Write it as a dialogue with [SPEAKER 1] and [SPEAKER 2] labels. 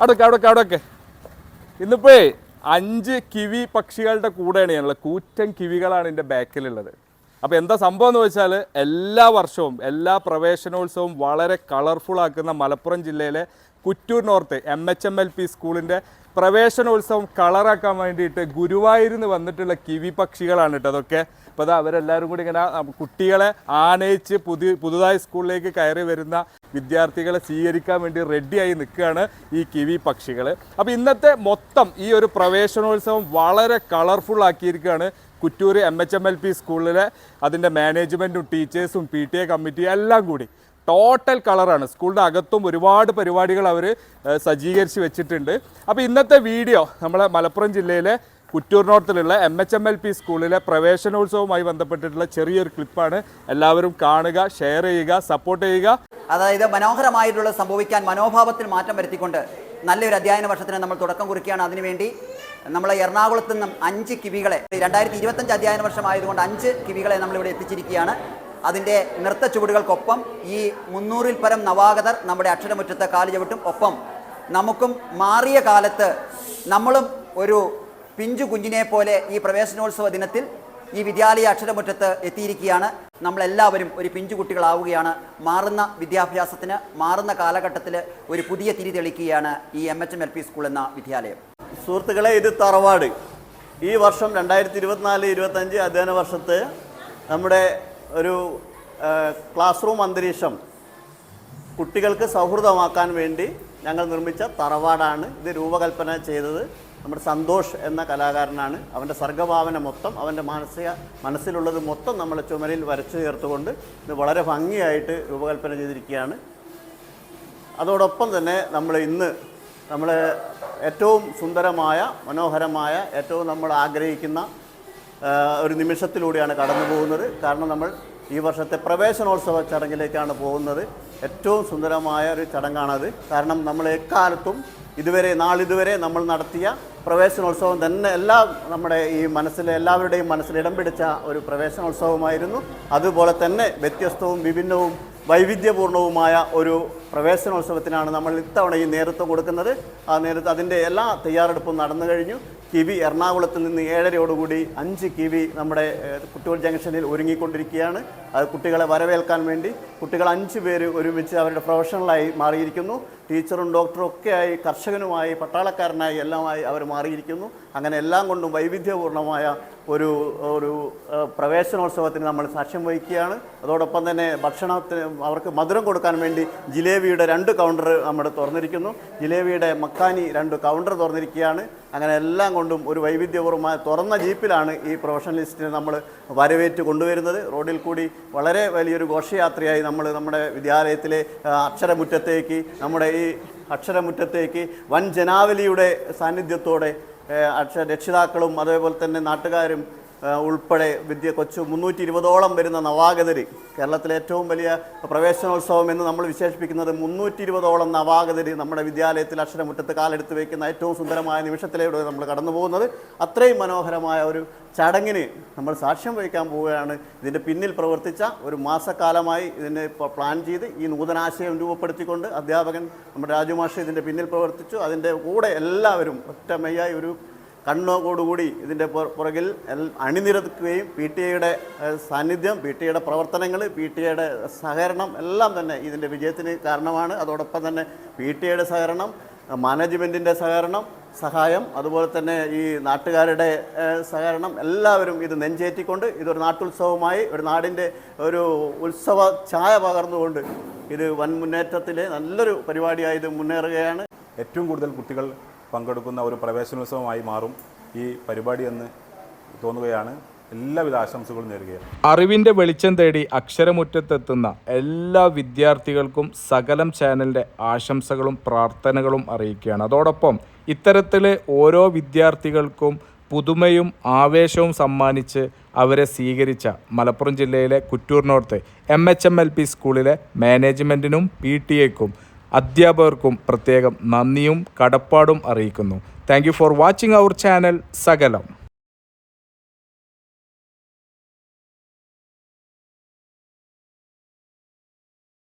[SPEAKER 1] അടക്ക അടക്ക അടക്ക് ഇന്നിപ്പോ അഞ്ച് കിവി പക്ഷികളുടെ കൂടെയാണ് ഞാനുള്ളത് കൂറ്റൻ കിവികളാണ് എന്റെ ബാക്കിലുള്ളത് അപ്പോൾ എന്താ സംഭവം എന്ന് വെച്ചാൽ എല്ലാ വർഷവും എല്ലാ പ്രവേശനോത്സവവും വളരെ കളർഫുൾ ആക്കുന്ന മലപ്പുറം ജില്ലയിലെ Kuttoor north M H M L P സ്കൂളിന്റെ പ്രവേശനോത്സവം കളറാക്കാൻ വേണ്ടിയിട്ട് ഗുരുവായൂരിൽ നിന്ന് വന്നിട്ടുള്ള കിവി പക്ഷികളാണ് കേട്ടോ അതൊക്കെ. അപ്പോൾ അത് അവരെല്ലാവരും കൂടി ഇങ്ങനെ കുട്ടികളെ ആനയിച്ച് പുതിയ പുതുതായി സ്കൂളിലേക്ക് കയറി വരുന്ന വിദ്യാർത്ഥികളെ സ്വീകരിക്കാൻ വേണ്ടി റെഡിയായി നിൽക്കുകയാണ് ഈ കിവി പക്ഷികൾ അപ്പോൾ ഇന്നത്തെ മൊത്തം ഈ ഒരു പ്രവേശനോത്സവം വളരെ colourful ആക്കിയിരിക്കുകയാണ് Kuttoor M H M L P സ്കൂളിലെ അതിന്റെ മാനേജ്മെന്റും ടീച്ചേഴ്സും പി ടി എ കമ്മിറ്റിയും എല്ലാം കൂടി. ടോട്ടൽ കളറാണ് സ്കൂളിന്റെ അകത്തും ഒരുപാട് പരിപാടികൾ അവർ സജ്ജീകരിച്ച് വെച്ചിട്ടുണ്ട്. അപ്പോൾ ഇന്നത്തെ വീഡിയോ നമ്മളെ മലപ്പുറം ജില്ലയിലെ Kuttoor നോർത്തിലുള്ള M H M L P സ്കൂളിലെ പ്രവേശനോത്സവവുമായി ബന്ധപ്പെട്ടിട്ടുള്ള ചെറിയൊരു ക്ലിപ്പാണ്. എല്ലാവരും കാണുക ഷെയർ ചെയ്യുക സപ്പോർട്ട് ചെയ്യുക.
[SPEAKER 2] അതായത് മനോഹരമായിട്ടുള്ള സംഭവിക്കാൻ മനോഭാവത്തിൽ മാറ്റം വരുത്തിക്കൊണ്ട് നല്ലൊരു അധ്യയന വർഷത്തിന് നമ്മൾ തുടക്കം കുറിക്കുകയാണ്. അതിനുവേണ്ടി നമ്മൾ എറണാകുളത്ത് നിന്നും അഞ്ച് കിവികളെ രണ്ടായിരത്തി ഇരുപത്തഞ്ച് അധ്യയന വർഷമായതുകൊണ്ട് അഞ്ച് കിവികളെ നമ്മളിവിടെ എത്തിച്ചിരിക്കുകയാണ്. അതിന്റെ നൃത്ത ചുവടുകൾക്കൊപ്പം ഈ മുന്നൂറിൽ പരം നവാഗതർ നമ്മുടെ അക്ഷരമുറ്റത്തെ കാലു ചവിട്ടും. ഒപ്പം നമുക്കും മാറിയ കാലത്ത് നമ്മളും ഒരു പിഞ്ചു കുഞ്ഞിനെ പോലെ ഈ പ്രവേശനോത്സവ ദിനത്തിൽ ഈ വിദ്യാലയ അക്ഷരമുറ്റത്ത് എത്തിയിരിക്കുകയാണ്. നമ്മളെല്ലാവരും ഒരു പിഞ്ചു കുട്ടികളാവുകയാണ്. മാറുന്ന വിദ്യാഭ്യാസത്തിന് മാറുന്ന കാലഘട്ടത്തിൽ ഒരു പുതിയ തിരി തെളിക്കുകയാണ് ഈ M H M L P school എന്ന വിദ്യാലയം.
[SPEAKER 3] സുഹൃത്തുക്കളെ ഇത് തറവാട്. ഈ വർഷം രണ്ടായിരത്തി ഇരുപത്തിനാല് ഇരുപത്തഞ്ച് അധ്യയന വർഷത്ത് നമ്മുടെ ഒരു ക്ലാസ് റൂം അന്തരീക്ഷം കുട്ടികൾക്ക് സൗഹൃദമാക്കാൻ വേണ്ടി ഞങ്ങൾ നിർമ്മിച്ച തറവാടാണ്. ഇത് രൂപകൽപ്പന ചെയ്തത് നമ്മുടെ സന്തോഷ് എന്ന കലാകാരനാണ്. അവന്റെ സർഗഭാവന മൊത്തം അവന്റെ മാനസിക മനസ്സിലുള്ളത് മൊത്തം നമ്മൾ ചുമരിൽ വരച്ചു ചേർത്തുകൊണ്ട് ഇത് വളരെ ഭംഗിയായിട്ട് രൂപകൽപ്പന ചെയ്തിരിക്കുകയാണ്. അതോടൊപ്പം തന്നെ നമ്മൾ ഇന്ന് നമ്മൾ ഏറ്റവും സുന്ദരമായ മനോഹരമായ ഏറ്റവും നമ്മൾ ആഗ്രഹിക്കുന്ന ഒരു നിമിഷത്തിലൂടെയാണ് കടന്നു പോകുന്നത് കാരണം നമ്മൾ ഈ വർഷത്തെ പ്രവേശനോത്സവ ചടങ്ങിലേക്കാണ് പോകുന്നത്. ഏറ്റവും സുന്ദരമായ ഒരു ചടങ്ങാണത്. കാരണം നമ്മൾ എക്കാലത്തും ഇതുവരെ നാളിതുവരെ നമ്മൾ നടത്തിയ പ്രവേശനോത്സവം തന്നെ എല്ലാ നമ്മുടെ ഈ മനസ്സിലെ എല്ലാവരുടെയും മനസ്സിൽ ഇടം പിടിച്ച ഒരു പ്രവേശനോത്സവമായിരുന്നു. അതുപോലെ തന്നെ വ്യത്യസ്തവും വിഭിന്നവും വൈവിധ്യപൂർണവുമായ ഒരു പ്രവേശനോത്സവത്തിനാണ് നമ്മൾ ഇത്തവണ ഈ നേതൃത്വം കൊടുക്കുന്നത്. ആ നേതൃത്വം അതിന്റെ എല്ലാ തയ്യാറെടുപ്പും നടന്നു കഴിഞ്ഞു. കിവി എറണാകുളത്ത് നിന്ന് ഏഴരയോടുകൂടി അഞ്ച് കിവി നമ്മുടെ കുട്ടികൾ ജംഗ്ഷനിൽ ഒരുങ്ങിക്കൊണ്ടിരിക്കുകയാണ്. അത് കുട്ടികളെ വരവേൽക്കാൻ വേണ്ടി കുട്ടികൾ അഞ്ച് പേര് ഒരുമിച്ച് അവരുടെ പ്രൊഫഷണലായി മാറിയിരിക്കുന്നു. ടീച്ചറും ഡോക്ടറും ഒക്കെയായി കർഷകനുമായി പട്ടാളക്കാരനായി എല്ലാമായി അവർ മാറിയിരിക്കുന്നു. അങ്ങനെ എല്ലാം കൊണ്ടും വൈവിധ്യപൂർണമായ ഒരു ഒരു പ്രവേശനോത്സവത്തിന് നമ്മൾ സാക്ഷ്യം വഹിക്കുകയാണ്. അതോടൊപ്പം തന്നെ ഭക്ഷണത്തിന് അവർക്ക് മധുരം കൊടുക്കാൻ വേണ്ടി ജിലേബിയുടെ രണ്ട് കൗണ്ടർ നമ്മുടെ തുറന്നിരിക്കുന്നു. ജിലേബിയുടെ മക്കാനി രണ്ട് കൗണ്ടർ തുറന്നിരിക്കുകയാണ്. അങ്ങനെ എല്ലാം കൊണ്ടും ഒരു വൈവിധ്യപൂർവമായ തുറന്ന ജീപ്പിലാണ് ഈ പ്രൊഫഷണലിസ്റ്റിനെ നമ്മൾ വരവേറ്റ് കൊണ്ടുവരുന്നത്. റോഡിൽ കൂടി വളരെ വലിയൊരു ഘോഷയാത്രയായി നമ്മൾ നമ്മുടെ വിദ്യാലയത്തിലെ അക്ഷരമുറ്റത്തേക്ക് നമ്മുടെ ഈ അക്ഷരമുറ്റത്തേക്ക് വൻ ജനാവലിയുടെ സാന്നിധ്യത്തോടെ അക്ഷര അക്ഷ രക്ഷിതാക്കളും അതേപോലെ തന്നെ നാട്ടുകാരും ഉൾപ്പെടെ വിദ്യ കൊച്ചു മുന്നൂറ്റി ഇരുപതോളം വരുന്ന നവാഗതർ കേരളത്തിലെ ഏറ്റവും വലിയ പ്രവേശനോത്സവം എന്ന് നമ്മൾ വിശേഷിപ്പിക്കുന്നത് മുന്നൂറ്റി ഇരുപതോളം നവാഗതർ നമ്മുടെ വിദ്യാലയത്തിൽ അക്ഷരമുറ്റത്ത് കാലെടുത്ത് വയ്ക്കുന്ന ഏറ്റവും സുന്ദരമായ നിമിഷത്തിലൂടെ നമ്മൾ കടന്നു പോകുന്നത്. അത്രയും മനോഹരമായ ഒരു ചടങ്ങിന് നമ്മൾ സാക്ഷ്യം വഹിക്കാൻ പോവുകയാണ്. ഇതിന്റെ പിന്നിൽ പ്രവർത്തിച്ച ഒരു മാസക്കാലമായി ഇതിനെ പ്ലാൻ ചെയ്ത് ഈ നൂതനാശയം രൂപപ്പെടുത്തിക്കൊണ്ട് അധ്യാപകൻ നമ്മുടെ രാജുമാഷ് ഇതിന്റെ പിന്നിൽ പ്രവർത്തിച്ചു. അതിന്റെ കൂടെ എല്ലാവരും ഒറ്റമയ്യായി ഒരു കണ്ണോടുകൂടി ഇതിന്റെ പുറ- പുറകിൽ അണിനിരക്കുകയും പി ടി എയുടെ സാന്നിധ്യം പി ടി എയുടെ പ്രവർത്തനങ്ങൾ പി ടി എയുടെ സഹകരണം എല്ലാം തന്നെ ഇതിന്റെ വിജയത്തിന് കാരണമാണ്. അതോടൊപ്പം തന്നെ പി ടി എയുടെ സഹകരണം മാനേജ്മെന്റിന്റെ സഹകരണം സഹായം അതുപോലെ തന്നെ ഈ നാട്ടുകാരുടെ സഹകരണം എല്ലാവരും ഇത് നെഞ്ചേറ്റിക്കൊണ്ട് ഇതൊരു നാട്ടുത്സവമായി ഒരു നാടിന്റെ ഒരു ഉത്സവ ഛായ പകർന്നുകൊണ്ട് ഇത് വൻ മുന്നേറ്റത്തിലെ നല്ലൊരു പരിപാടിയായി ഇത് മുന്നേറുകയാണ്.
[SPEAKER 4] ഏറ്റവും കൂടുതൽ കുട്ടികൾ പങ്കെടുക്കുന്ന ഒരു പ്രവേശനോത്സവമായി മാറും ഈ പരിപാടി എന്ന് തോന്നുകയാണ്. എല്ലാവിധ ആശംസകളും നേരുകയാണ്.
[SPEAKER 1] അറിവിന്റെ വെളിച്ചം തേടി അക്ഷരമുറ്റത്തെത്തുന്ന എല്ലാ വിദ്യാർത്ഥികൾക്കും സകലം ചാനലിന്റെ ആശംസകളും പ്രാർത്ഥനകളും അറിയിക്കുകയാണ്. അതോടൊപ്പം ഇത്തരത്തിൽ ഓരോ വിദ്യാർത്ഥികൾക്കും പുതുമയും ആവേശവും സമ്മാനിച്ച് അവരെ സ്വീകരിച്ച മലപ്പുറം ജില്ലയിലെ Kuttur north M H M L P സ്കൂളിലെ മാനേജ്മെന്റിനും പി ടി എക്കും അധ്യാപകർക്കും പ്രത്യേകം നന്ദിയും കടപ്പാടും അറിയിക്കുന്നു. Thank for watching our channel Sakalam